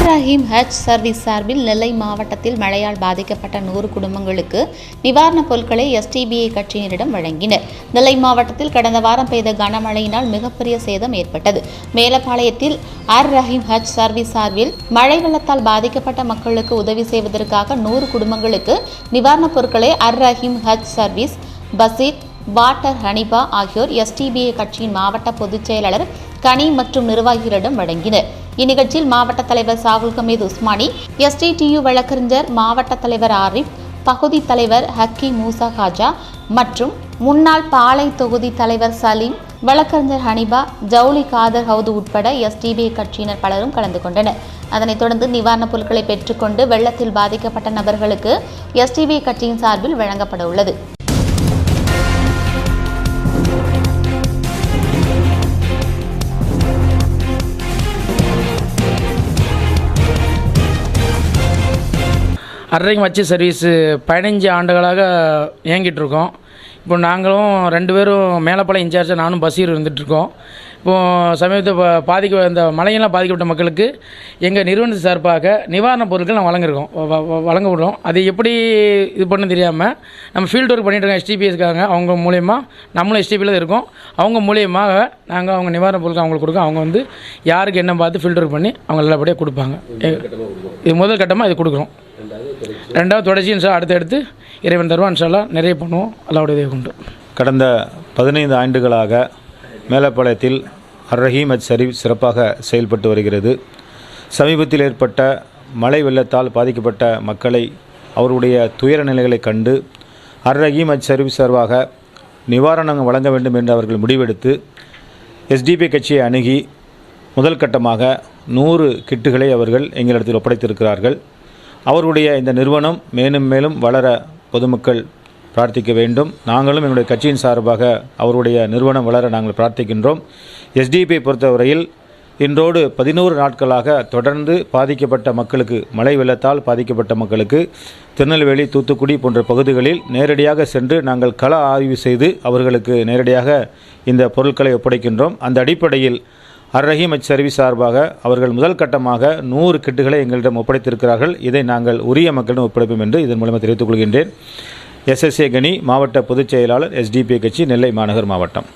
அர் ரஹீம் ஹஜ் சர்வீஸ் சார்பில் நெல்லை மாவட்டத்தில் மழையால் பாதிக்கப்பட்ட நூறு குடும்பங்களுக்கு நிவாரணப் பொருட்களை எஸ்டிபிஐ கட்சியினரிடம் வழங்கினர். நெல்லை மாவட்டத்தில் கடந்த வாரம் பெய்த கனமழையினால் மிகப்பெரிய சேதம் ஏற்பட்டது. மேலப்பாளையத்தில் அர் ரஹீம் ஹஜ் சர்வீஸ் சார்பில் மழை வெள்ளத்தால் பாதிக்கப்பட்ட மக்களுக்கு உதவி செய்வதற்காக நூறு குடும்பங்களுக்கு நிவாரணப் பொருட்களை அர் ரஹீம் ஹஜ் சர்வீஸ் பசீத் வாட்டர் ஹனிபா ஆகியோர் எஸ்டிபிஐ கட்சியின் மாவட்ட பொதுச் செயலாளர் கனி மற்றும் நிர்வாகிகளிடம் வழங்கினர். இந்நிகழ்ச்சியில் மாவட்ட தலைவர் சாகுல் கமீது உஸ்மானி எஸ்டிடியு வழக்கறிஞர் மாவட்ட தலைவர் ஆரிஃப் பகுதி தலைவர் ஹக்கி மூசா காஜா மற்றும் முன்னாள் பாலை தொகுதி தலைவர் சலீம் வழக்கறிஞர் ஹனிபா ஜவுளி காதர் ஹவுது உட்பட எஸ்டிபிஐ கட்சியினர் பலரும் கலந்து கொண்டனர். அதனைத் தொடர்ந்து நிவாரணப் பொருட்களை பெற்றுக்கொண்டு வெள்ளத்தில் பாதிக்கப்பட்ட நபர்களுக்கு எஸ்டிபிஐ கட்சியின் சார்பில் வழங்கப்பட உள்ளது. அரைக்கும் வச்சு சர்வீஸு பதினஞ்சு ஆண்டுகளாக இயங்கிட்டு இருக்கோம் இப்போ நாங்களும் ரெண்டு பேரும் மேலப்பாளையம் இன்சார்ஜாக நானும் பசீர் இருந்துகிட்ருக்கோம் இப்போது சமீபத்தில் பாதிக்க இந்த மலையெல்லாம் பாதிக்கப்பட்ட மக்களுக்கு எங்கள் நிறுவனத்து சார்பாக நிவாரணப் பொருட்கள் நான் வழங்கிருக்கோம் வழங்க விடுறோம் அது எப்படி இது பண்ண தெரியாமல் நம்ம ஃபீல்டு ஒர்க் பண்ணிட்டு இருக்கோம் இருக்காங்க அவங்க மூலயமா நம்மளும் எஸ்டிபியில் இருக்கோம். அவங்க மூலியமாக நாங்கள் அவங்க நிவாரணப் பொருட்கள் அவங்களுக்கு கொடுக்க அவங்க வந்து யாருக்கு என்ன பார்த்து ஃபில்டர் பண்ணி அவங்க நல்லபடியாக கொடுப்பாங்க. இது முதல் கட்டமாக இது கொடுக்குறோம். ரெண்டாவது தொடர்ச்சி இன்ஷா அடுத்தடுத்து இறைவன் தருவான் இன்ஷால்லா நிறைய பண்ணுவோம். அல்லாவுடைய உதவி கொண்டு. கடந்த பதினைந்து ஆண்டுகளாக மேலப்பாளையத்தில் அர் ரஹீம் அஜ் ஷரீப் சிறப்பாக செயல்பட்டு வருகிறது. சமீபத்தில் ஏற்பட்ட மழை வெள்ளத்தால் பாதிக்கப்பட்ட மக்களை அவருடைய துயர நிலைகளை கண்டு அர் ரஹீம் அஜ் ஷரீப் சார்பாக நிவாரணம் வழங்க வேண்டும் என்று அவர்கள் முடிவெடுத்து எஸ்டிபி கட்சியை அணுகி முதல் கட்டமாக நூறு கிட்டுகளை அவர்கள் எங்களிடத்தில் ஒப்படைத்திருக்கிறார்கள். அவருடைய இந்த நிறுவனம் மேலும் மேலும் வளர பொதுமக்கள் பிரார்த்திக்க வேண்டும். நாங்களும் எங்களுடைய கட்சியின் சார்பாக அவருடைய நிறுவனம் வளர நாங்கள் பிரார்த்திக்கின்றோம். எஸ்டிபி பொறுத்தவரையில் இன்றோடு பதினோரு நாட்களாக தொடர்ந்து பாதிக்கப்பட்ட மக்களுக்கு மழை வெள்ளத்தால் பாதிக்கப்பட்ட மக்களுக்கு திருநெல்வேலி தூத்துக்குடி போன்ற பகுதிகளில் நேரடியாக சென்று நாங்கள் கள ஆய்வு செய்து அவர்களுக்கு நேரடியாக இந்த பொருட்களை ஒப்படைக்கின்றோம். அந்த அடிப்படையில் அர் ரஹீம் அச் சர்வீஸ் சார்பாக அவர்கள் முதல் கட்டமாக நூறு கிட்டுகளை எங்களிடம் ஒப்படைத்திருக்கிறார்கள். இதை நாங்கள் உரிய மக்களிடம் ஒப்படைப்போம் என்று இதன் மூலமாக தெரிவித்துக் கொள்கின்றேன். எஸ்எஸ்ஏ கனி மாவட்ட பொதுச் செயலாளர் எஸ்டிபி கட்சி நெல்லை மாநகர் மாவட்டம்.